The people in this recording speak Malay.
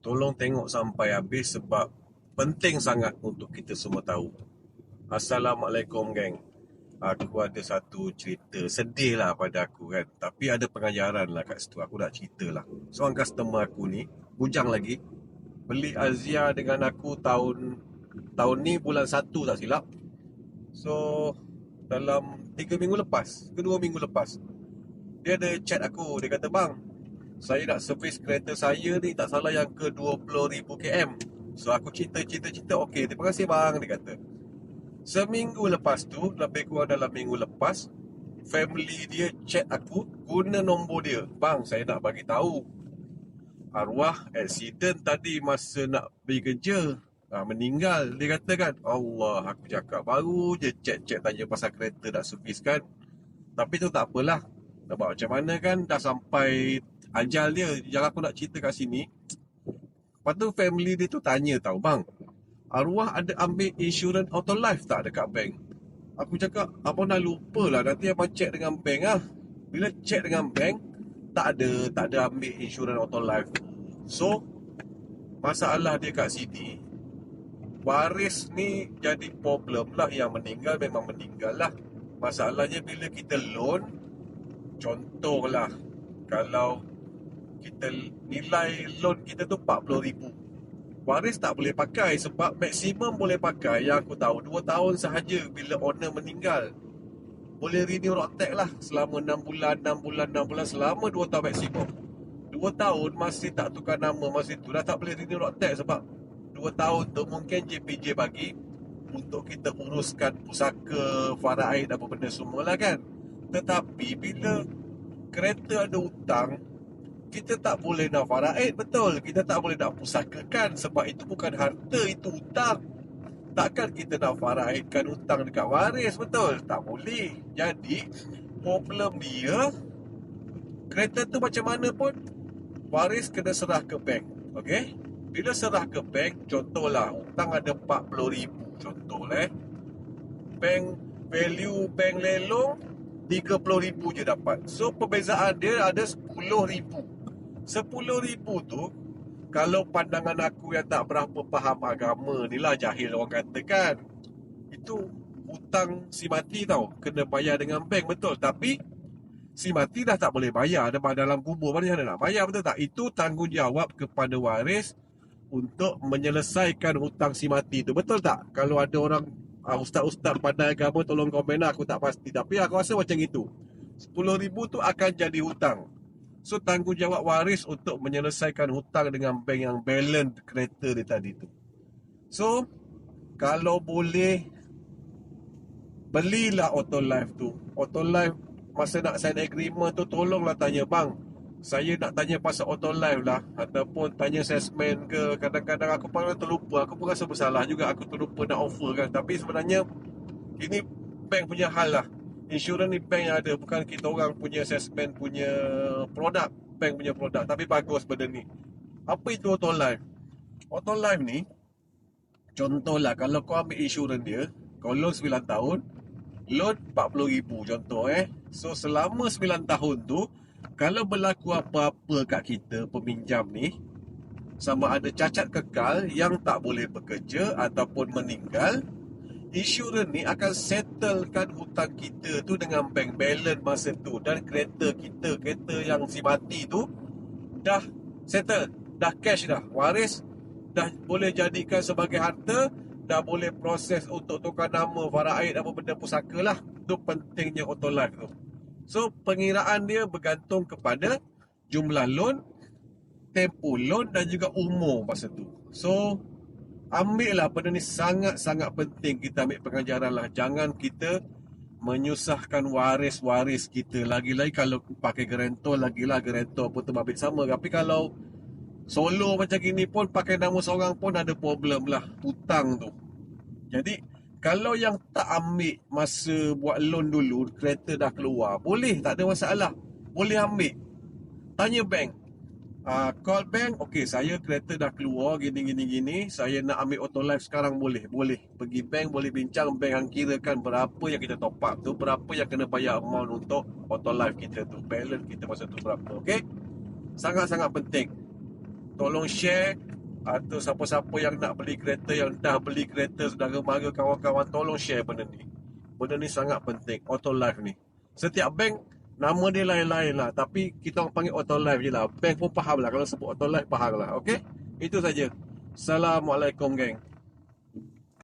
tolong tengok sampai habis sebab penting sangat untuk kita semua tahu. Assalamualaikum geng. Aku ada satu cerita sedih lah pada aku kan. Tapi ada pengajaran lah kat situ. Aku nak cerita lah. Seorang customer aku ni, bujang lagi. Beli Azia dengan aku tahun tahun ni bulan 1 tak silap. So, dalam 3 minggu lepas, kedua minggu lepas. Dia ada chat aku. Dia kata, bang, saya nak servis kereta saya ni tak salah yang ke 20,000 km. So, aku cerita-cerita-cerita. Okey, terima kasih bang, dia kata. Seminggu lepas tu, lebih kurang dalam minggu lepas, family dia chat aku guna nombor dia. Bang, saya nak bagi tahu. Arwah accident tadi masa nak pergi kerja. Ha, meninggal. Dia kata kan, Allah, aku cakap baru je chat-chat tanya pasal kereta nak servis kan. Tapi tu tak apalah. Buat macam mana kan, dah sampai ajal dia. Yang aku nak cerita kat sini. Lepas tu family dia tu tanya tau, bang, arwah ada ambil insurans auto life tak dekat bank? Aku cakap, abang dah lupa lah. Nanti abang check dengan bank lah. Bila check dengan bank, tak ada, tak ada ambil insurans auto life. So, masalah dia kat sini, waris ni jadi problem lah. Yang meninggal memang meninggal lah. Masalahnya bila kita loan, contohlah, kalau kita nilai loan kita tu RM40,000 waris tak boleh pakai sebab maksimum boleh pakai. Yang aku tahu 2 tahun sahaja bila owner meninggal. Boleh renew road tax lah selama 6 bulan 6 bulan 6 bulan selama 2 tahun maksimum. 2 tahun masih tak tukar nama masih tu. Dah tak boleh renew road tax sebab 2 tahun tu mungkin JPJ bagi untuk kita uruskan pusaka faraid apa benda semua lah kan. Tetapi bila kereta ada hutang kita tak boleh nak faraid betul. Kita tak boleh nak pusakakan sebab itu bukan harta itu hutang takkan kita nak faraidkan hutang dekat waris betul? Tak boleh. Jadi problem dia kereta tu macam mana pun waris kena serah ke bank okey? Bila serah ke bank contohlah hutang ada 40000 contoh eh? Bank value bank lelong 30,000 je dapat. So perbezaan dia ada 10,000. Sepuluh ribu tu Kalau pandangan aku yang tak berapa faham agama ni lah Jahil orang katakan. Itu hutang si mati tau Kena bayar dengan bank betul? Tapi si mati dah tak boleh bayar. Ada dalam kubur mana nak bayar betul tak? Itu tanggungjawab kepada waris Untuk menyelesaikan hutang si mati tu Betul tak? Kalau ada orang uh, Ustaz-ustaz pandai agama Tolong komen lah aku tak pasti. Tapi aku rasa macam itu. Sepuluh ribu tu akan jadi hutang So tanggungjawab waris untuk menyelesaikan hutang dengan bank yang balance kereta dia tadi tu. So kalau boleh belilah auto life tu. Auto life masa nak sign agreement tu tolonglah tanya bang. Saya nak tanya pasal auto life lah ataupun tanya salesman ke kadang-kadang aku pun terlupa aku pun rasa bersalah juga aku terlupa nak offer kan tapi sebenarnya ini bank punya hal lah insurans ni bank yang ada. Bukan kita orang punya assessment punya produk bank punya produk tapi bagus benda ni. Apa itu auto life? Auto life ni contohlah kalau kau ambil insurans dia kau loan 9 tahun loan 40,000 contoh eh. So selama 9 tahun tu kalau berlaku apa-apa kat kita peminjam ni sama ada cacat kekal yang tak boleh bekerja ataupun meninggal insurans ni akan settlekan hutang kita tu dengan bank balance masa tu. Dan kereta kita kereta yang si mati tu dah settle dah cash dah waris. Dah boleh jadikan sebagai harta dah boleh proses untuk tukar nama faraid apa benda pusaka lah. Tu pentingnya auto tu. So pengiraan dia bergantung kepada jumlah loan tempoh loan dan juga umur masa tu. So ambil lah benda ni sangat-sangat penting kita ambil pengajaran lah. Jangan kita menyusahkan waris-waris kita. Lagi-lagi kalau pakai gerentor, lagi lah gerentor pun terbabit sama. Tapi kalau solo macam gini pun pakai nama seorang pun ada problem lah. Hutang tu. Jadi kalau yang tak ambil masa buat loan dulu, kereta dah keluar. Boleh, tak ada masalah. Boleh ambil. Tanya bank uh, call bank okey saya kereta dah keluar gini gini gini saya nak ambil auto life sekarang boleh boleh. Pergi bank boleh bincang bank yang kirakan berapa yang kita top up tu berapa yang kena bayar amount untuk auto life kita tu balance kita masa tu berapa okey? Sangat sangat penting. Tolong share Atau siapa-siapa yang nak beli kereta Yang dah beli kereta Saudara mara kawan-kawan Tolong share benda ni. Benda ni sangat penting Auto Life ni. Setiap bank Nama dia lain-lain lah. Tapi kita orang panggil Auto Life je lah. Bank pun faham lah. Kalau sebut Auto Life faham lah. Okay Itu saja. Assalamualaikum geng